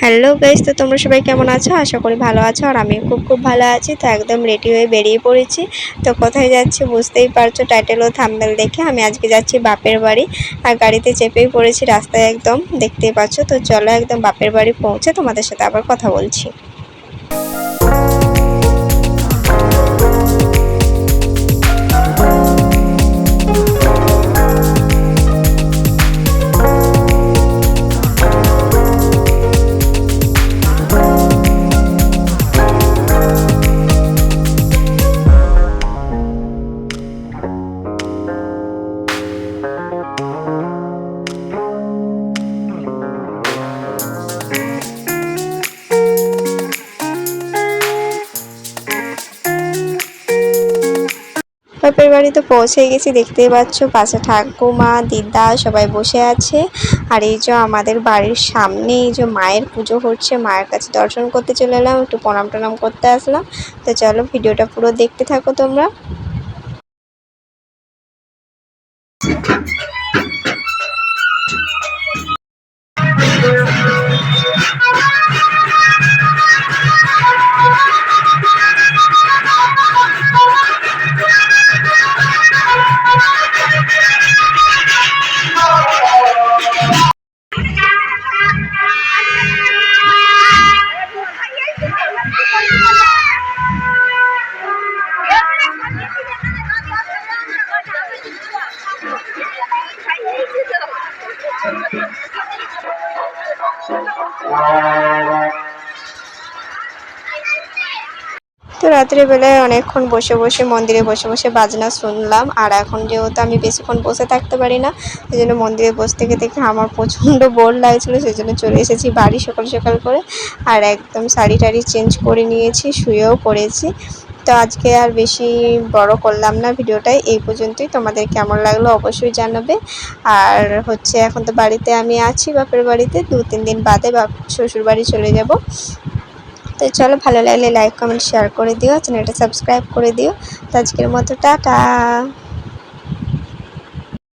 Hello guys তো তোমরা সবাই কেমন আছো? আশা করি ভালো আছো আর আমি খুব খুব ভালো আছি। তো একদম রেডি হয়ে বেরিয়ে পড়েছি। তো কোথায় যাচ্ছি বুঝতেই পারছ টাইটেল ও থাম্বেল দেখে। আমি আজকে যাচ্ছি বাপের বাড়ি আর গাড়িতে চেপেই পড়েছি রাস্তায় একদম। দেখতেই পাচ্ছ। তো চলো একদম বাপের বাড়ি পৌঁছে তোমাদের সাথে আবার কথা বলছি। বাপের বাড়িতে পৌঁছে গেছি, দেখতেই পাচ্ছ পাশে ঠাকুমা, দিদা সবাই বসে আছে। আর এই যে আমাদের বাড়ির সামনে এই যে মায়ের পুজো হচ্ছে, মায়ের কাছে দর্শন করতে চলে এলাম, একটু প্রণাম টনাম করতে আসলাম। তো চলো ভিডিওটা পুরো দেখতে থাকো তোমরা। তো রাত্রিবেলায় অনেকক্ষণ বসে বসে মন্দিরে বসে বসে বাজনা শুনলাম, আর এখন যেহেতু আমি বেশিক্ষণ বসে থাকতে পারি না সেই জন্য মন্দিরে বসে থেকে থেকে আমার প্রচণ্ড বোর লাগছিল সেই জন্য চলে এসেছি বাড়ি সকাল সকাল করে, আর একদম শাড়ি টাড়ি চেঞ্জ করে নিয়েছি, শুয়েও পড়েছি। তো আজকে আর বেশি বড় করলাম না ভিডিওটাই। এই পর্যন্তই। তোমাদের কেমন লাগল অবশ্যই জানাবে। আর হচ্ছে এখন তো বাড়িতে আমি আছি, বাপের বাড়িতে। দু, তিন দিন বাদে বাপ শ্বশুর বাড়ি চলে যাব। তো চলো, ভালো লাগলে লাইক কমেন্ট শেয়ার করে দিও। চ্যানেলটা সাবস্ক্রাইব করে দিও। তো আজকের মতো, টাটা।